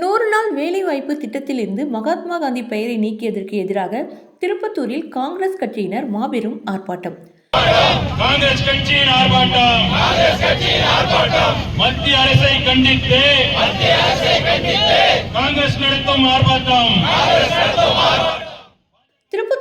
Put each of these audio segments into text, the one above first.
நூறு நாள் வேலைவாய்ப்பு திட்டத்திலிருந்து மகாத்மா காந்தி பெயரை நீக்கியதற்கு எதிராக திருப்பத்தூரில் காங்கிரஸ் கட்சியினர் மாபெரும் ஆர்ப்பாட்டம். காங்கிரஸ் கட்சியின் ஆர்ப்பாட்டம். மத்திய அரசை கண்டித்து. காங்கிரஸ் நடத்தும் ஆர்ப்பாட்டம்.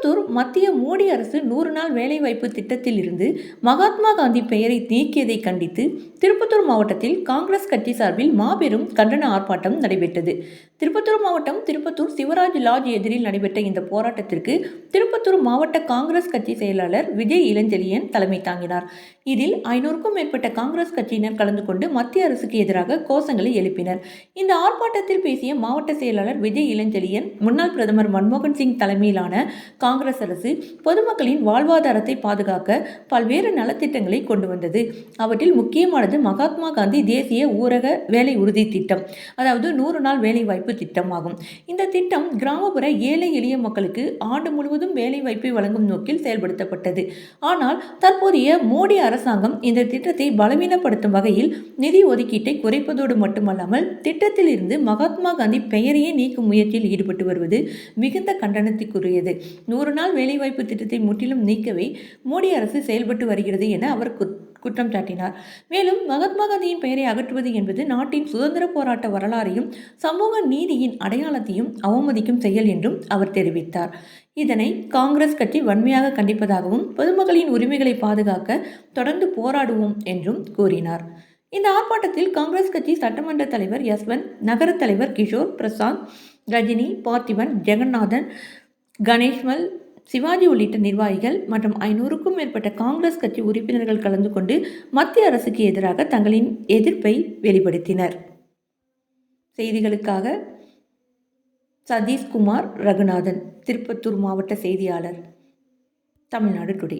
கோயம்புத்தூர் மத்திய மோடி அரசு நூறு நாள் வேலைவாய்ப்பு திட்டத்தில் இருந்து மகாத்மா காந்தி பெயரை நீக்கியதை கண்டித்து திருப்பத்தூர் மாவட்டத்தில் காங்கிரஸ் கட்சி சார்பில் மாபெரும் கண்டன ஆர்ப்பாட்டம் நடைபெற்றது. திருப்பத்தூர் மாவட்டம் திருப்பத்தூர் சிவராஜ் லாட்ஜ் எதிரில் நடைபெற்ற இந்த போராட்டத்திற்கு திருப்பத்தூர் மாவட்ட காங்கிரஸ் கட்சி செயலாளர் விஜய் இளஞ்செழியன் தலைமை தாங்கினார். இதில் ஐநூறுக்கும் மேற்பட்ட காங்கிரஸ் கட்சியினர் கலந்து கொண்டு மத்திய அரசுக்கு எதிராக கோஷங்களை எழுப்பினர். இந்த ஆர்ப்பாட்டத்தில் பேசிய மாவட்ட செயலாளர் விஜய் இளஞ்செழியன் முன்னாள் பிரதமர் மன்மோகன் சிங் தலைமையிலான காங்கிரஸ் அரசு பொதுமக்களின் வாழ்வாதாரத்தை பாதுகாக்க பல்வேறு நலத்திட்டங்களை கொண்டு வந்தது. அவற்றில் முக்கியமானது மகாத்மா காந்தி தேசிய ஊரக வேலை உறுதி திட்டம். அதாவது நூறு நாள் வேலைவாய்ப்பு திட்டம் திட்டமாகும். இந்த திட்டம் கிராமப்புற ஏழை எளிய மக்களுக்கு ஆண்டு முழுவதும் வேலை வாய்ப்பை வழங்கும் நோக்கில் செயல்படுத்தப்பட்டது. ஆனால் தற்போதைய மோடி அரசாங்கம் இந்த திட்டத்தை பலவீனப்படுத்தும் வகையில் நிதி ஒதுக்கீட்டை குறைப்பதோடு மட்டுமல்லாமல் திட்டத்தில் இருந்து மகாத்மா காந்தி பெயரையே நீக்கும் முயற்சியில் ஈடுபட்டு வருவது மிகுந்த கண்டனத்திற்குரியது. நூறு நாள் வேலைவாய்ப்பு திட்டத்தை முற்றிலும் நீக்கவே மோடி அரசு செயல்பட்டு வருகிறது என அவர் குற்றம் சாட்டினார். மேலும் மகாத்மா காந்தியின் பெயரை அகற்றுவது என்பது நாட்டின் சுதந்திர போராட்ட வரலாறையும் சமூக நீதியின் அடையாளத்தையும் அவமதிக்கும் செயல் என்றும் அவர் தெரிவித்தார். இதனை காங்கிரஸ் கட்சி வன்மையாக கண்டிப்பதாகவும் பொதுமக்களின் உரிமைகளை பாதுகாக்க தொடர்ந்து போராடுவோம் என்றும் கூறினார். இந்த ஆர்ப்பாட்டத்தில் காங்கிரஸ் கட்சி சட்டமன்ற தலைவர் யஸ்வந்த் நகர தலைவர் கிஷோர் பிரசாந்த் ரஜினி பார்த்திபன் ஜெகநாதன் கணேஷ்மல் சிவாஜி உள்ளிட்ட நிர்வாகிகள் மற்றும் ஐநூறுக்கும் மேற்பட்ட காங்கிரஸ் கட்சி உறுப்பினர்கள் கலந்து கொண்டு மத்திய அரசுக்கு எதிராக தங்களின் எதிர்ப்பை வெளிப்படுத்தினர். செய்திகளுக்காக சதீஷ்குமார் ரகுநாதன் திருப்பத்தூர் மாவட்ட செய்தியாளர் தமிழ்நாடு டுடே